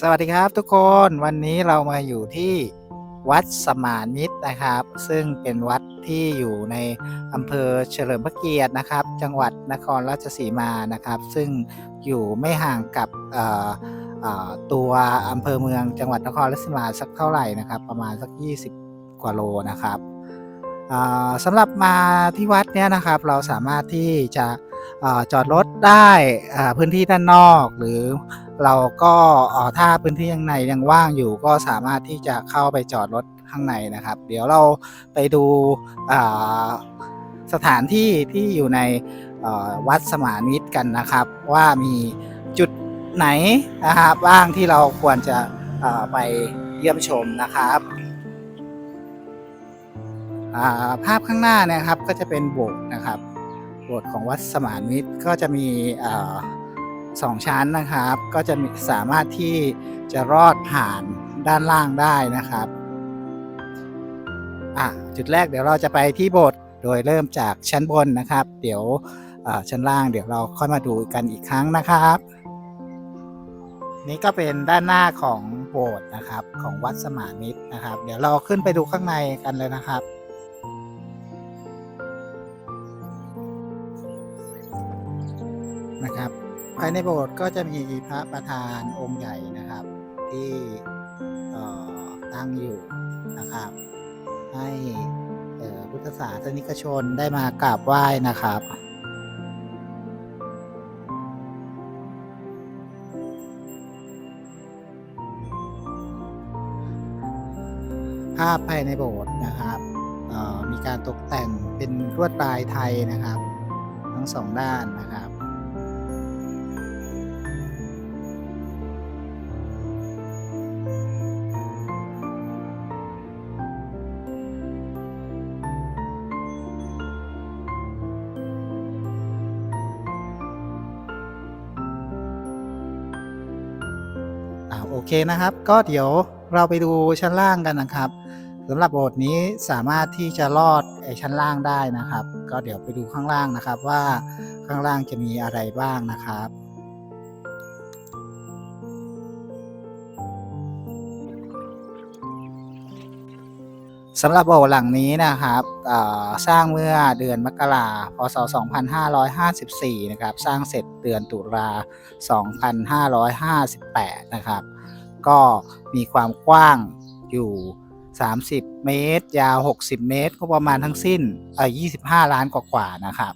สวัสดีครับทุกคนวันนี้เรามาอยู่ที่วัดสมานมิตรนะครับ ซึ่งเป็นวัดที่อยู่ในอำเภอเฉลิมพระเกียรตินะครับ จังหวัดนครราชสีมานะครับ ซึ่งอยู่ไม่ห่างกับตัวอำเภอเมืองจังหวัดนครราชสีมาสักเท่าไหร่นะครับ ประมาณสัก 20 กว่าโลนะครับสำหรับมาที่วัดเนี้ยนะครับ เราสามารถที่จะอจอดรถได้พื้นที่ด้านนอกหรือ เราก็ถ้าพื้นที่ข้างในยังว่างอยู่ก็สามารถที่จะเข้าไปจอดรถข้างในนะครับ เดี๋ยวเราไปดูสถานที่ที่อยู่ในวัดสมานิตกันนะครับ ว่ามีจุดไหนนะครับบ้างที่เราควรจะไปเยี่ยมชมนะครับาภาพข้างหน้านะครับก็จะเป็นโบสถ์นะครับ โบสถ์ของวัดสมานมิตรก็จะมี เอ่อสองชั้นนะครับ ก็จะสามารถที่จะรอดผ่านด้านล่างได้นะครับอะจุดแรกเดี๋ยวเราจะไปที่โบสถ์โดยเริ่มจากชั้นบนนะครับ เดี๋ยวชั้นล่างเดี๋ยวเราค่อยมาดูกันอีกครั้งนะครับ นี่ก็เป็นด้านหน้าของโบสถ์นะครับของวัดสมานิตนะครับ เดี๋ยวเราขึ้นไปดูข้างในกันเลยนะครับ ภายในโบสถ์ก็จะมีพระประธานองค์ใหญ่นะครับ ที่ตั้งอยู่นะครับ ให้พุทธศาสนิกชนได้มากราบไหว้นะครับ ภาพภายในโบสถ์นะครับมีการตกแต่งเป็นลวดลายไทยนะครับ ทั้งสองด้านนะครับ เคนะครับ ก็เดี๋ยวเราไปดูชั้นล่างกันนะครับสำหรับโบสถ์นี้สามารถที่จะลอดไอชั้นล่างได้นะครับ ก็เดี๋ยวไปดูข้างล่างนะครับว่าข้างล่างจะมีอะไรบ้างนะครับสำหรับโบสถ์หลังนี้นะครับสร้างเมื่อเดือนมกราพศ 2554 นะครับ สร้างเสร็จเดือนตุลา 2558 นะครับ ก็มีความกว้างอยู่ 30 เมตร ยาว 60 เมตร ก็ประมาณทั้งสิ้นเอ่อ25 ล้านกว่าๆนะครับ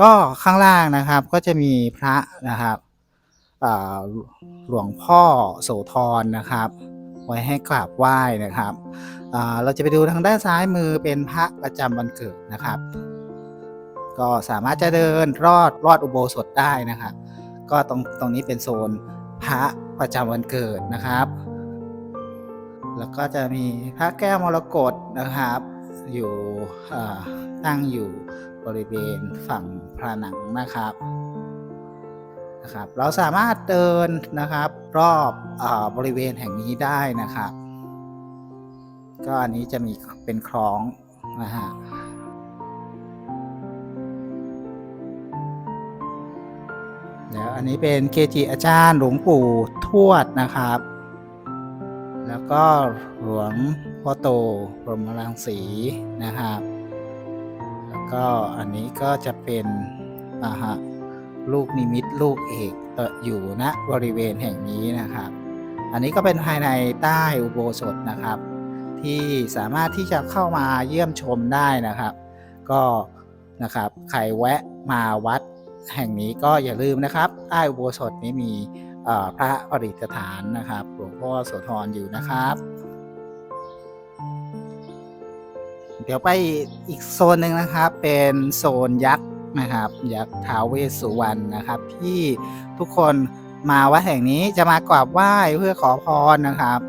ก็ข้างล่างนะครับก็จะมีพระนะครับหลวงพ่อโสธรนะครับ ไว้ให้กราบไหว้นะครับเราจะไปดูทางด้านซ้ายมือเป็นพระประจำวันเกิดนะครับ ก็สามารถจะเดินรอดรอดอุโบสถได้นะครับ ก็ตรงตรงนี้เป็นโซน พระประจำวันเกิดนะครับ แล้วก็จะมีพระแก้วมรกตนะครับ อยู่ตั้งอยู่บริเวณฝั่งผนังนะครับนะครับ เราสามารถเดินนะครับ รอบอบริเวณแห่งนี้ได้นะครับ ก็อันนี้จะมีเป็นคลองนะฮะ อันนี้เป็นเกจิอาจารย์หลวงปู่ทวดนะครับ แล้วก็หลวงพ่อโตพรหมรังสีนะครับ แล้วก็อันนี้ก็จะเป็นอาฮะลูกนิมิตลูกเอกเอ่ออยู่ณบริเวณแห่งนี้นะครับ อันนี้ก็เป็นภายในใต้อุโบสถนะครับ ที่สามารถที่จะเข้ามาเยี่ยมชมได้นะครับ ก็นะครับใครแวะมาวัด แห่งนี้ก็อย่าลืมนะครับใต้อุโบสถนี้มีพระประดิษฐานนะครับหลวงพ่อโสธรอยู่นะครับ เดี๋ยวไปอีกโซนหนึ่งนะครับเป็นโซนยักษ์นะครับ ยักษ์ท้าวเวสสุวรรณนะครับ ที่ทุกคนมาวัดแห่งนี้จะมากราบไหว้เพื่อขอพรนะครับ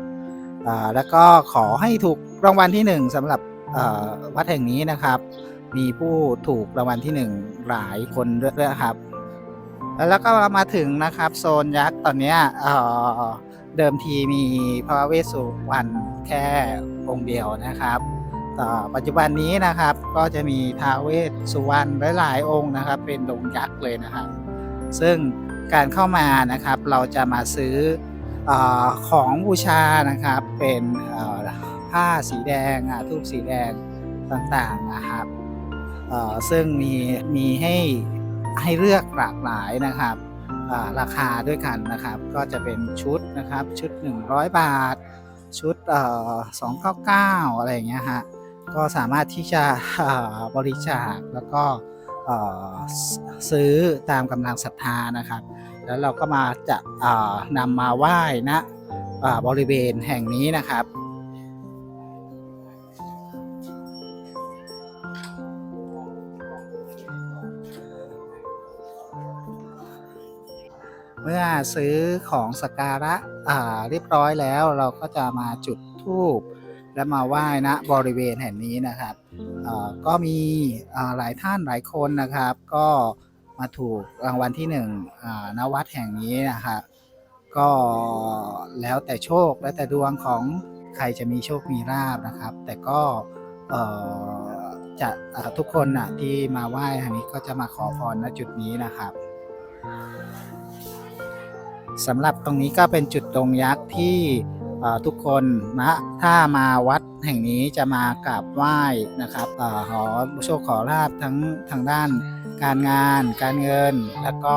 แล้วก็ขอให้ถูกรางวัลที่หนึ่งสำหรับวัดแห่งนี้นะครับ มีผู้ถูกรางวัลที่หนึ่งหลายคนด้วยนะครับ แล้วก็มาถึงนะครับ โซนยักษ์ตอนนี้เเดิมทีมีพระเวสสุวรรณแค่องค์เดียวนะครับต่อปัจจุบันนี้นะครับก็จะมีท้าเวสสุวรรณหลายๆองค์นะครับ เป็นดงยักษ์เลยนะครับ ซึ่งการเข้ามานะครับ เราจะมาซื้ออของบูชานะครับเป็นผ้าสีแดงทูบสีแดงต่างๆนะครับ ซึ่งมีมีให้ให้เลือกหลากหลายนะครับราคาด้วยกันนะครับ ก็จะเป็นชุดนะครับชุด 100 บาท ชุดเอ่อ299อะไรอย่างเงี้ยฮะก็สามารถที่จะบริจาคแล้วก็ซื้อตามกำลังศรัทธานะครับ แล้วเราก็มาจะนำมาไหว้นะบริเวณแห่งนี้นะครับ เมื่อซื้อของสักการะเรียบร้อยแล้วเราก็จะมาจุดธูปและมาไหว้นะบริเวณแห่งนี้นะครับก็มีหลายท่านหลายคนนะครับ ก็มาถูกรางวัลที่หนึ่งณวัดแห่งนี้นะครับก็แล้วแต่โชคและแต่ดวงของใครจะมีโชคมีลาบนะครับ แต่ก็จะทุกคนนะที่มาไหว้อันนี้ก็จะมาขอพรณจุดนี้นะครับ สำหรับตรงนี้ก็เป็นจุดตรงยักษ์ที่ทุกคนนะถ้ามาวัดแห่งนี้จะมากราบไหว้นะครับอขอโชคขอลาบทั้งทางด้าน การงาน การเงิน แล้วก็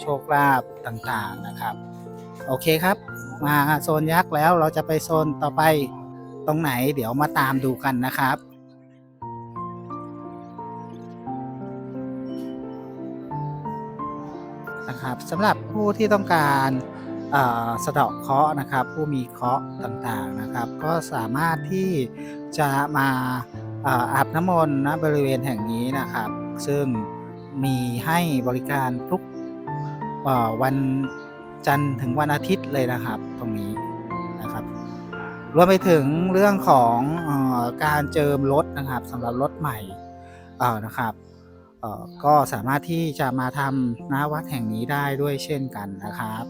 โชคลาภต่างๆนะครับ โอเคครับ มาโซนยักษ์แล้วเราจะไปโซนต่อไปตรงไหนเดี๋ยวมาตามดูกันนะครับ นะครับสำหรับผู้ที่ต้องการสะเดาะเคราะห์นะครับ ผู้มีเคราะห์ต่างๆนะครับ ก็สามารถที่จะมาอาบน้ำมนต์ณบริเวณแห่งนี้นะครับ ซึ่งมีให้บริการทุกวันจันทร์ถึงวันอาทิตย์เลยนะครับตรงนี้นะครับรวมไปถึงเรื่องของอการเจิมรถนะครับสำหรับรถใหม่นะครับ ก็สามารถที่จะมาทำณวัดแห่งนี้ได้ด้วยเช่นกันนะครับ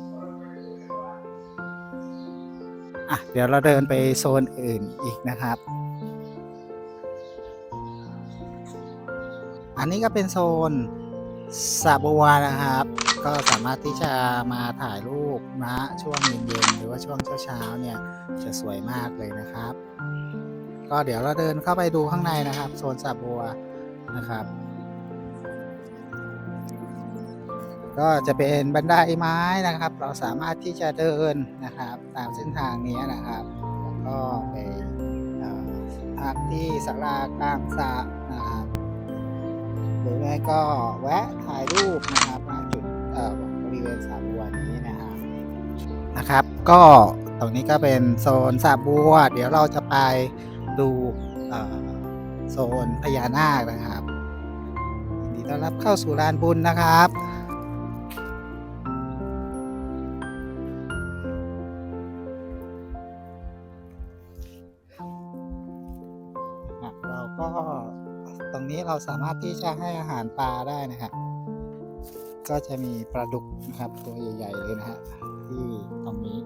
อะเดี๋ยวเราเดินไปโซนอื่นอีกนะครับ อันนี้ก็เป็นโซนสระบัวนะครับ ก็สามารถที่จะมาถ่ายรูปนะช่วงเย็นๆหรือว่าช่วงเช้าๆเนี่ยจะสวยมากเลยนะครับ ก็เดี๋ยวเราเดินเข้าไปดูข้างในนะครับ โซนสระบัวนะครับ ก็จะเป็นบันไดไม้นะครับ เราสามารถที่จะเดินนะครับ ตามเส้นทางนี้นะครับแล้วก็ไปพักที่ศาลากลางสระนะครับหรือไม่ก็แวะถ่ายรูปนะครับณจุดบริเวณสระบัวนี้นะครับนะครับ ก็ตรงนี้ก็เป็นโซนสระบัว เดี๋ยวเราจะไปดูโซนพญานาคนะครับยินดีต้อนรับเข้าสู่ลานบุญนะครับ เราสามารถที่จะให้อาหารปลาได้นะครับ ก็จะมีปลาดุกนะครับตัวใหญ่ๆเลยนะฮะที่ตรงนี้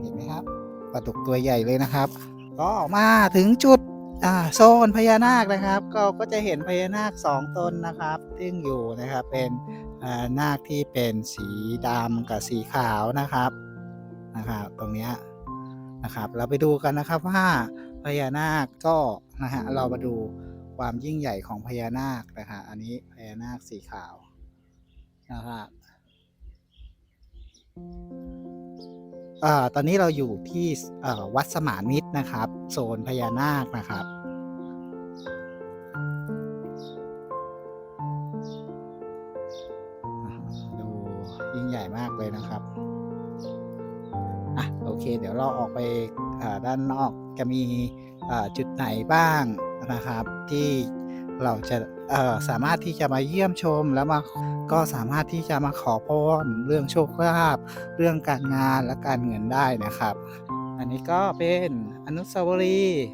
เห็นไหมครับปลาดุกตัวใหญ่เลยนะครับ ก็ออกมาถึงจุดโซนพญานาคนะครับก็ก็จะเห็นพญานาคสองตนนะครับซึ่งอยู่นะครับเป็นนาคที่เป็นสีดำกับสีขาวนะครับนะครับตรงนี้นะครับ เราไปดูกันนะครับว่าพญานาคก็นะฮะเรามาดู ความยิ่งใหญ่ของพญานาคนะฮะอันนี้พญานาคสีขาวนะครับอ่าตอนนี้เราอยู่ที่วัดสมานมิตรนะครับ โซนพญานาคนะครับดูยิ่งใหญ่มากเลยนะครับอะโอเค เดี๋ยวเราออกไปด้านนอกจะมีจุดไหนบ้าง นะครับ ที่เราจะสามารถที่จะมาเยี่ยมชมแล้วมาก็สามารถที่จะมาขอพรเรื่องโชคลาภเรื่องการงานและการเงินได้นะครับ อันนี้ก็เป็นอนุสาวรีย์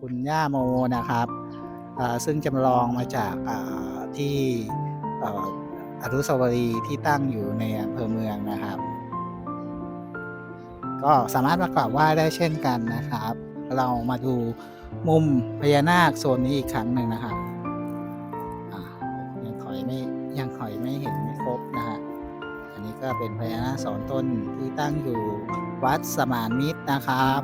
คุณย่าโมนะครับซึ่งจำลองมาจากที่อนุสาวรีย์ที่ตั้งอยู่ในอำเภอเมืองนะครับ ก็สามารถมากราบไหว้ได้เช่นกันนะครับ เรามาดูมุมพญานาคโซนนี้อีกครั้งหนึ่งนะครับยังขอยไม่ยังขอยไม่เห็นไม่ครบนะฮะอันนี้ก็เป็นพญานาคสองต้นที่ตั้งอยู่วัดสมานมิตรนะครับ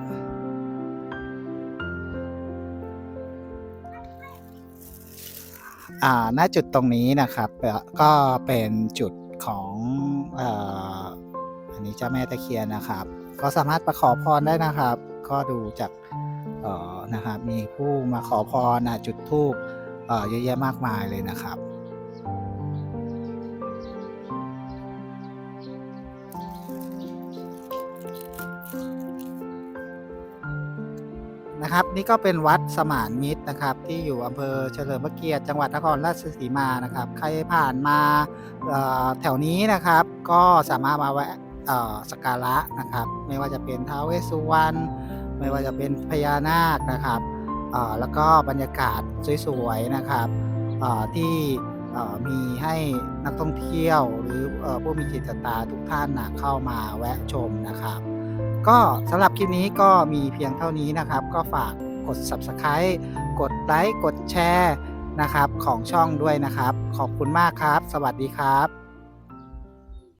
อ่าณจุดตรงนี้นะครับก็เป็นจุดของอ่ออันนี้เจ้าแม่ตะเคียนนะครับ ก็สามารถมาขอพรได้นะครับ ก็ดูจากนะครับมีผู้มาขอพรนะจุดธูปเยอะแยะมากมายเลยนะครับ นะครับ นี่ก็เป็นวัดสมานมิตรนะครับ ที่อยู่อำเภอเฉลิมพระเกียรติจังหวัดนครราชสีมานะครับ ใครผ่านมาแถวนี้นะครับ ก็สามารถมาแวะ สักการะนะครับ ไม่ว่าจะเป็นท้าวเวสสุวรรณไม่ว่าจะเป็นพญานาคนะครับแล้วก็บรรยากาศสวยๆนะครับที่มีให้นักท่องเที่ยวหรือเอ่อผู้มีจิตศรัทธาทุกท่านนะเข้ามาแวะชมนะครับ ก็สำหรับคลิปนี้ก็มีเพียงเท่านี้นะครับ ก็ฝากกด Subscribe กดไลค์กดแชร์นะครับของช่องด้วยนะครับ ขอบคุณมากครับ สวัสดีครับ